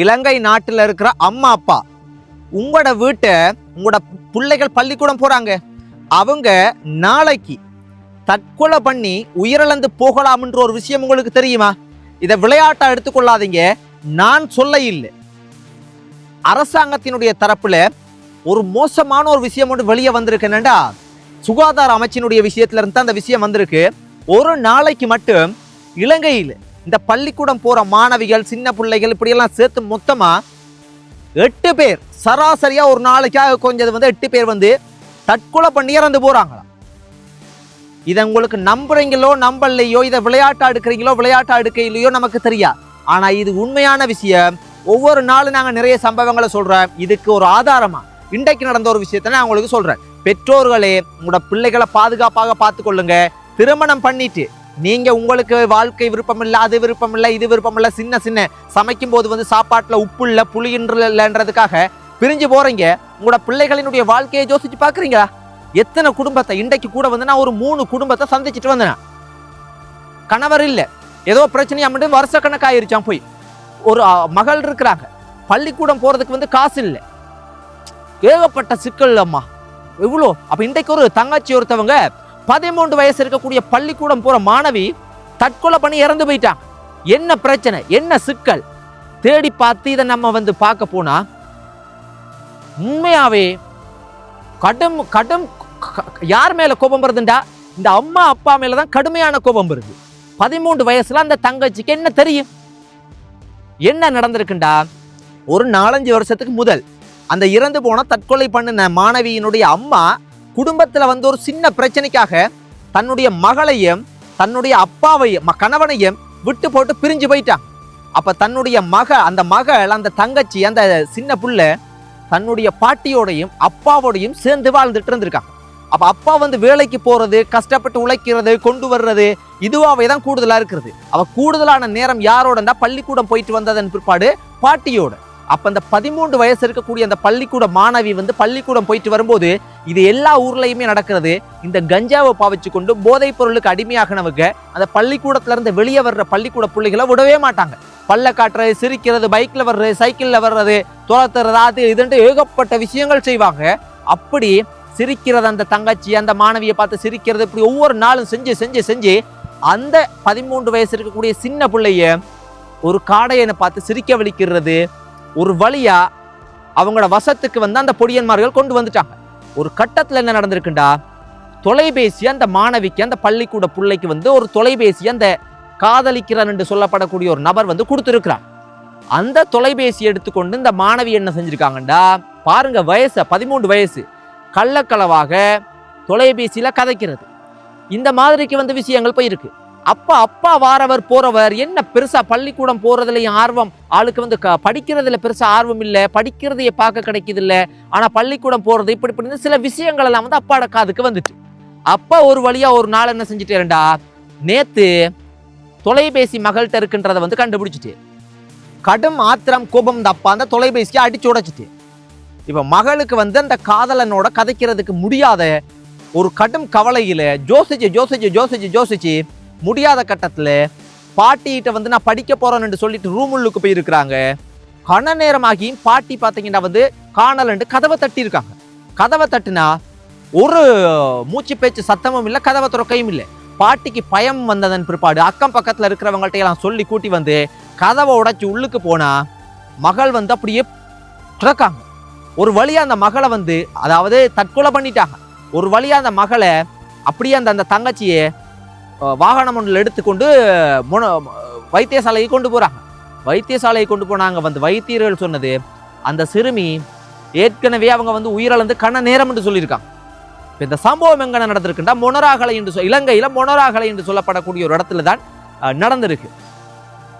இலங்கை நாட்டில் இருக்கிற அம்மா அப்பா. உங்களோட வீட்டை உங்களோட பிள்ளைகள் பள்ளிக்கூடம் போகிறாங்க அவங்க நாளைக்கு தற்கொலை பண்ணி உயிரிழந்து போகலாம்ன்ற ஒரு விஷயம் உங்களுக்கு தெரியுமா? இதை விளையாட்டாக எடுத்துக்கொள்ளாதீங்க. நான் சொல்ல இல்லை. அரசாங்கத்தினுடைய தரப்பில் ஒரு மோசமான ஒரு விஷயம் ஒன்று வெளியே வந்திருக்குன்னா சுகாதார அமைச்சினுடைய விஷயத்துல இருந்து அந்த விஷயம் வந்திருக்கு. ஒரு நாளைக்கு மட்டும் இலங்கையில் இந்த பள்ளிக்கூடம் போகிற மாணவிகள் சின்ன பிள்ளைகள் இப்படியெல்லாம் சேர்த்து மொத்தமாக எட்டு பேர். சராசரியாக ஒரு நாளைக்காக கொஞ்சது வந்து எட்டு பேர் வந்து தற்கொலை பண்ணி இறந்து போகிறாங்களா இதை உங்களுக்கு நம்புறீங்களோ நம்பலையோ இதை விளையாட்டா எடுக்கிறீங்களோ விளையாட்டா எடுக்கையிலையோ நமக்கு தெரியா ஆனால் இது உண்மையான விஷயம். ஒவ்வொரு நாளும் நாங்கள் நிறைய சம்பவங்களை சொல்கிறோம் இதுக்கு ஒரு ஆதாரமா? இன்றைக்கு நடந்த ஒரு விஷயத்தை நான் உங்களுக்கு சொல்கிறேன் பெற்றோர்களே உங்களோட பிள்ளைகளை பாதுகாப்பாக பார்த்துக்கொள்ளுங்க. திருமணம் பண்ணிட்டு நீங்க உங்களுக்கு வாழ்க்கை விருப்பம் இல்லை அது விருப்பம் இல்லை இது விருப்பம் இல்லை சின்ன சின்ன. சமைக்கும் போது வந்து சாப்பாட்டில் உப்பு இல்லை புளியின்ற இல்லைன்றதுக்காக பிரிஞ்சு போறீங்க. உங்களோட பிள்ளைகளினுடைய வாழ்க்கையை யோசிச்சு பாக்குறீங்களா எத்தனை குடும்பத்தை இன்றைக்கு கூட வந்து நான் ஒரு மூணு குடும்பத்தை சந்திச்சுட்டு வந்தேன்? கணவர் இல்லை. ஏதோ பிரச்சனையா மட்டும் வருஷ கணக்காயிருச்சான் போய். ஒரு மகள் இருக்கிறாங்க. பள்ளிக்கூடம் போறதுக்கு வந்து காசு இல்லை. ஏகப்பட்ட சிக்கல் அம்மா இவ்வளோ அப்ப இன்றைக்கு ஒரு தங்கச்சி ஒருத்தவங்க பதிமூன்று வயசு இருக்கக்கூடிய பள்ளிக்கூடம் போற மாணவி தற்கொலை பண்ணி இறந்து போயிட்டான். என்ன பிரச்சனை? என்ன சிக்கல்? தேடி பார்த்து இதை நம்ம வந்து பார்க்க போனா உண்மையாவே கடும் கடும் யார் மேல கோபம் வருதுண்டா? இந்த அம்மா அப்பா மேல தான் கடுமையான கோபம் வருது. பதிமூன்று வயசுல அந்த தங்கச்சிக்கு என்ன தெரியும்? என்ன நடந்திருக்குண்டா? ஒரு நாலஞ்சு வருஷத்துக்கு முதல் அந்த இறந்து போன தற்கொலை பண்ணின மாணவியினுடைய அம்மா குடும்பத்தில் வந்து ஒரு சின்ன பிரச்சனைக்காக தன்னுடைய மகளையும் தன்னுடைய அப்பாவையும் ம- கணவனையும் விட்டு போட்டு பிரிஞ்சு போயிட்டான். அப்போ தன்னுடைய மக அந்த மகள் அந்த தங்கச்சி அந்த சின்ன புள்ள தன்னுடைய பாட்டியோடையும் அப்பாவோடையும் சேர்ந்து வாழ்ந்துட்டு இருந்திருக்காங்க. அப்போ அப்பா வந்து வேலைக்கு போகிறது கஷ்டப்பட்டு உழைக்கிறது கொண்டு வர்றது இதுவாகவே தான் கூடுதலாக இருக்கிறது. அவள் கூடுதலான நேரம் யாரோடனா பள்ளிக்கூடம் போயிட்டு வந்ததன் பிற்பாடு பாட்டியோட. அப்போ அந்த பதிமூன்று வயசு இருக்கக்கூடிய அந்த பள்ளிக்கூட மாணவி வந்து பள்ளிக்கூடம் போயிட்டு வரும்போது இது எல்லா ஊர்லேயுமே நடக்கிறது. இந்த கஞ்சாவை பாவிச்சு கொண்டு போதைப் பொருளுக்கு அடிமையாகினவங்க அந்த பள்ளிக்கூடத்துல இருந்து வெளியே வர்ற பள்ளிக்கூட பிள்ளைகளை விடவே மாட்டாங்க. பல்ல காட்டுறது சிரிக்கிறது பைக்கில் வர்றது சைக்கிளில் வர்றது துரத்துறது அது இதுன்ட்டு ஏகப்பட்ட விஷயங்கள் செய்வாங்க. அப்படி சிரிக்கிறது அந்த தங்கச்சி அந்த மாணவியை பார்த்து சிரிக்கிறது இப்படி ஒவ்வொரு நாளும் செஞ்சு செஞ்சு செஞ்சு அந்த பதிமூன்று வயசு இருக்கக்கூடிய சின்ன பிள்ளைய ஒரு காடையனை பார்த்து சிரிக்க வலிக்கிறது ஒரு வழியா அவங்களோட வசத்துக்கு வந்து அந்த பொடியன்மார்கள் கொண்டு வந்துட்டாங்க. ஒரு கட்டத்தில் என்ன நடந்திருக்குண்டா? தொலைபேசி அந்த மாணவிக்கு அந்த பள்ளிக்கூட பிள்ளைக்கு வந்து ஒரு தொலைபேசி அந்த காதலிக்கிறான் என்று சொல்லப்படக்கூடிய ஒரு நபர் வந்து கொடுத்துருக்கிறார் அந்த தொலைபேசி எடுத்துக்கொண்டு இந்த மாணவி என்ன செஞ்சிருக்காங்கண்டா? பாருங்க வயசு பதிமூன்று வயசு. கள்ளக்களவாக தொலைபேசியில் கதைக்கிறது. இந்த மாதிரிக்கு வந்து விஷயங்கள் போயிருக்கு. அப்பா அப்பா வாரவர் போறவர். என்ன பெருசா பள்ளிக்கூடம் போறதுலயும் ஆர்வம்? ஆளுக்கு வந்து க- படிக்கிறதுல பெருசா ஆர்வம் இல்லை. படிக்கிறதையே பார்க்க கிடைக்குது இல்ல ஆனா பள்ளிக்கூடம் போறது இப்படி இப்படி சில விஷயங்கள் எல்லாம் வந்து அப்பாட காதுக்கு வந்துட்டு அப்பா ஒரு வழியா ஒரு நாள் என்ன செஞ்சுட்டேன்டா நேத்து தொலைபேசி மகள்கிட்ட இருக்குன்றதை வந்து கண்டுபிடிச்சிட்டு கடும் ஆத்திரம் கோபம் தப்பா அந்த தொலைபேசியை அடிச்சு உடைச்சிட்டு இப்ப மகளுக்கு வந்து அந்த காதலனோட கதைக்கிறதுக்கு முடியாத ஒரு கடும் கவலையில ஜோசிச்சு ஜோசிச்சு ஜோசிச்சு ஜோசிச்சு முடியாத கட்டத்தில் பாட்டிகிட்ட வந்து நான் படிக்க போகிறேன்னு சொல்லிட்டு ரூம் உள்ளுக்கு போயிருக்கிறாங்க. கன நேரமாகியும் பாட்டி பார்த்தீங்கன்னா வந்து காணலன்ட்டு கதவை தட்டியிருக்காங்க. கதவை தட்டினா ஒரு மூச்சு பேச்சு சத்தமும் இல்லை கதவை துறக்கையும் இல்லை. பாட்டிக்கு பயம் வந்ததன் பிற்பாடு அக்கம் பக்கத்தில் இருக்கிறவங்கள்ட்ட எல்லாம் சொல்லி கூட்டி வந்து கதவை உடைச்சி உள்ளுக்கு போனால் மகள் வந்து அப்படியே திறக்காங்க. ஒரு வழியாக அந்த மகளை வந்து அதாவது தற்கொலை பண்ணிட்டாங்க. ஒரு வழியாக அந்த மகளை அப்படியே அந்த அந்த தங்கச்சியை வாகனம் ஒன்றில் எடுத்துக்கொண்டு முன வைத்தியசாலையை கொண்டு போகிறாங்க வைத்தியசாலையை கொண்டு போனாங்க வந்து வைத்தியர்கள் சொன்னது அந்த சிறுமி ஏற்கனவே அவங்க வந்து உயிரிழந்து கண்ண நேரம் என்று சொல்லியிருக்காங்க. இப்போ இந்த சம்பவம் எங்கே நடந்திருக்குன்னா மொனராகலை என்று சொல் இலங்கையில் மொனராகலை என்று சொல்லப்படக்கூடிய ஒரு இடத்துல தான் நடந்திருக்கு.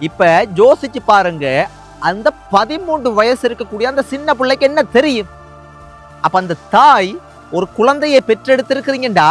இப்போ யோசிச்சு பாருங்க அந்த பதிமூன்று வயசு இருக்கக்கூடிய அந்த சின்ன பிள்ளைக்கு என்ன தெரியும்? அப்போ அந்த தாய் ஒரு குழந்தையை பெற்றெடுத்திருக்கிறீங்கடா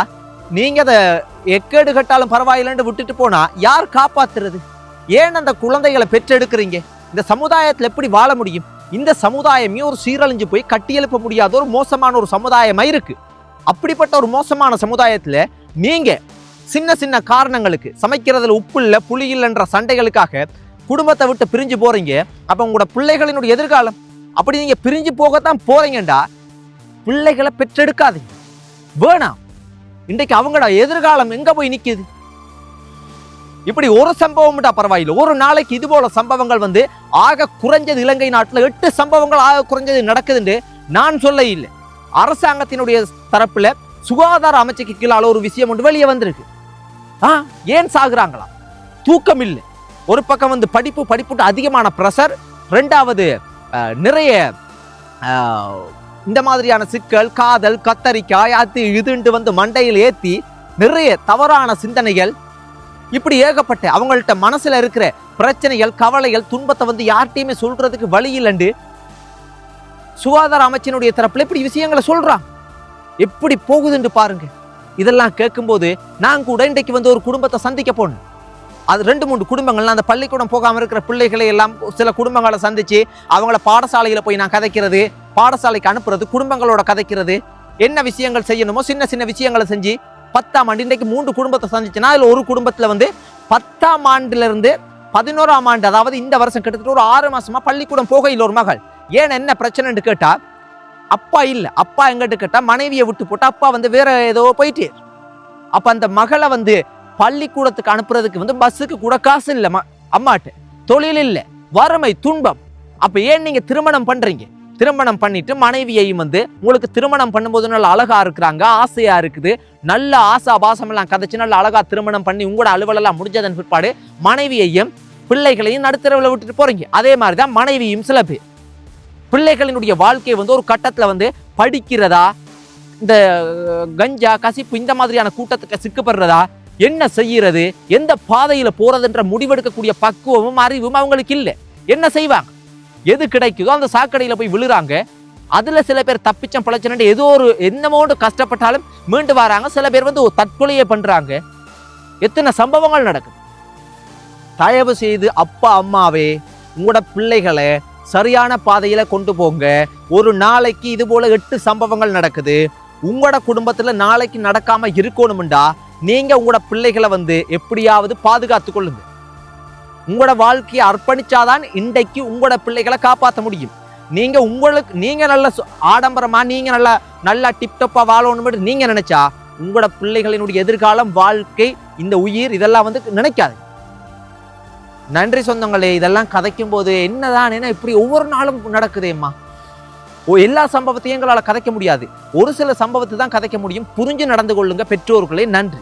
நீங்க அதை எக்கேடு கட்டாலும் பரவாயில்லைன்னு விட்டுட்டு போனா யார் காப்பாத்துறது? ஏன் அந்த குழந்தைகளை பெற்றெடுக்கிறீங்க? இந்த சமுதாயத்தில் எப்படி வாழ முடியும்? இந்த சமுதாயமே ஒரு சீரழிஞ்சு போய் கட்டியெழுப்ப முடியாத ஒரு மோசமான ஒரு சமுதாயமாக இருக்கு. அப்படிப்பட்ட ஒரு மோசமான சமுதாயத்தில் நீங்க சின்ன சின்ன காரணங்களுக்கு சமைக்கிறதுல உப்பு இல்லை புளி இல்லைன்ற சண்டைகளுக்காக குடும்பத்தை விட்டு பிரிஞ்சு போறீங்க. அப்ப உங்களோட பிள்ளைகளினுடைய எதிர்காலம். அப்படி நீங்க பிரிஞ்சு போகத்தான் போறீங்கடா பிள்ளைகளை பெற்றெடுக்காதீங்க. வேணாம். இன்றைக்கு அவங்களோட எதிர்காலம் எங்க போய் நிக்குது? இப்படி ஒரு சம்பவம் பரவாயில்லை. ஒரு நாளைக்கு இது போல சம்பவங்கள் வந்து ஆக குறைஞ்சது இலங்கை நாட்டில் எட்டு சம்பவங்கள் ஆக குறைஞ்சது நடக்குதுன்னு நான் சொல்ல இல்லை அரசாங்கத்தினுடைய தரப்புல சுகாதார அமைச்சுக்கு கீழால ஒரு விஷயம் ஒன்று வெளியே வந்திருக்கு. ஆ ஏன் சாகுறாங்களா தூக்கம் இல்லை ஒரு பக்கம் வந்து படிப்பு படிப்புட்டு அதிகமான ப்ரெஷர் ரெண்டாவது நிறைய இந்த மாதிரியான சிக்கல் காதல் கத்தரிக்காய் அது இதுண்டு வந்து மண்டையில் ஏற்றி நிறைய தவறான சிந்தனைகள் இப்படி ஏகப்பட்ட அவங்கள்ட்ட மனசில் இருக்கிற பிரச்சனைகள் கவலைகள் துன்பத்தை வந்து யார்கிட்டையுமே சொல்றதுக்கு வழி இல்லைண்டு. சுகாதார அமைச்சினுடைய தரப்பில் இப்படி விஷயங்களை சொல்கிறான் எப்படி போகுதுன்னு பாருங்க. இதெல்லாம் கேட்கும்போது நான் கூட இன்றைக்கு வந்து ஒரு குடும்பத்தை சந்திக்க போனேன். அது ரெண்டு மூணு குடும்பங்கள் அந்த பள்ளிக்கூடம் போகாமல் இருக்கிற பிள்ளைகளை எல்லாம் சில குடும்பங்களை சந்திச்சு அவங்கள பாடசாலையில் போய் நான் கதைக்கிறது பாடசாலைக்கு அனுப்புறது குடும்பங்களோட கதைக்கிறது என்ன விஷயங்கள் செய்யணுமோ சின்ன சின்ன விஷயங்களை செஞ்சு பத்தாம் ஆண்டு இன்றைக்கு மூன்று குடும்பத்தை சந்திச்சுன்னா அதில் ஒரு குடும்பத்தில் வந்து பத்தாம் ஆண்டுலேருந்து பதினோராம் ஆண்டு அதாவது இந்த வருஷம் கிட்டத்தட்ட ஒரு ஆறு மாசமா பள்ளிக்கூடம் போகையில் ஒரு மகள். ஏன் என்ன பிரச்சனைன்னு கேட்டா அப்பா இல்லை. அப்பா எங்கிட்ட கேட்டா மனைவியை விட்டு போட்டு அப்பா வந்து வேற ஏதோ போயிட்டு. அப்ப அந்த மகளை வந்து பள்ளிக்கூடத்துக்கு அனுப்புறதுக்கு வந்து பஸ்ஸுக்கு கூட காசு இல்லைம்மா ம அம்மாட்ட. தொழில் இல்லை. வறுமை துன்பம். அப்போ ஏன் நீங்கள் திருமணம் பண்ணுறீங்க திருமணம் பண்ணிட்டு மனைவியையும் வந்து உங்களுக்கு திருமணம் பண்ணும்போது நல்லா அழகா இருக்கிறாங்க ஆசையா இருக்குது. நல்ல ஆசா பாசமெல்லாம் கதைச்சு நல்லா அழகா திருமணம் பண்ணி உங்களோட அலுவலெல்லாம் முடிஞ்சதன் பிற்பாடு மனைவியையும் பிள்ளைகளையும் நடுத்தரவில் விட்டுட்டு போறீங்க. அதே மாதிரி தான் மனைவியும் சில பேர். பிள்ளைகளினுடைய வாழ்க்கையை வந்து ஒரு கட்டத்தில் வந்து படிக்கிறதா இந்த கஞ்சா கசிப்பு இந்த மாதிரியான கூட்டத்துக்கு சிக்கப்படுறதா என்ன செய்யறது எந்த பாதையில் போறதுன்ற முடிவெடுக்கக்கூடிய பக்குவமும் அறிவும் அவங்களுக்கு இல்லை. என்ன செய்வாங்க? எது கிடைக்குதோ அந்த சாக்கடையில் போய் விழுறாங்க. அதுல சில பேர் தப்பிச்சம் பிழைச்சனு ஏதோ ஒரு என்னமோண்டு கஷ்டப்பட்டாலும் மீண்டு வராங்க. சில பேர் வந்து தற்கொலையை தற்கொலையே பண்றாங்க. எத்தனை சம்பவங்கள் நடக்குது? தயவு செய்து அப்பா அம்மாவே உங்களோட பிள்ளைகளை சரியான பாதையில கொண்டு போங்க. ஒரு நாளைக்கு இது போல எட்டு சம்பவங்கள் நடக்குது. உங்களோட குடும்பத்துல நாளைக்கு நடக்காம இருக்கணும்டா. நீங்கள் உங்களோட பிள்ளைகளை வந்து எப்படியாவது பாதுகாத்து கொள்ளுங்க. உங்களோட வாழ்க்கையை அர்ப்பணிச்சாதான் இன்றைக்கு உங்களோட பிள்ளைகளை காப்பாற்ற முடியும். நீங்கள் உங்களுக்கு நீங்கள் நல்ல சு- ஆடம்பரமா நீங்க நல்ல நல்லா டிப்டப்பா வாழணும்னு நீங்க நினச்சா உங்களோட பிள்ளைகளினுடைய எதிர்காலம் வாழ்க்கை இந்த உயிர் இதெல்லாம் வந்து நினைக்காது நன்றி சொந்தங்களே இதெல்லாம் கதைக்கும் போது என்னதான் இப்படி ஒவ்வொரு நாளும் நடக்குதேம்மா ஓ எல்லா சம்பவத்தையும் எங்களால் கதைக்க முடியாது. ஒரு சில சம்பவத்தை தான் கதைக்க முடியும். புரிஞ்சு நடந்து கொள்ளுங்க. பெற்றோர்களே நன்றி.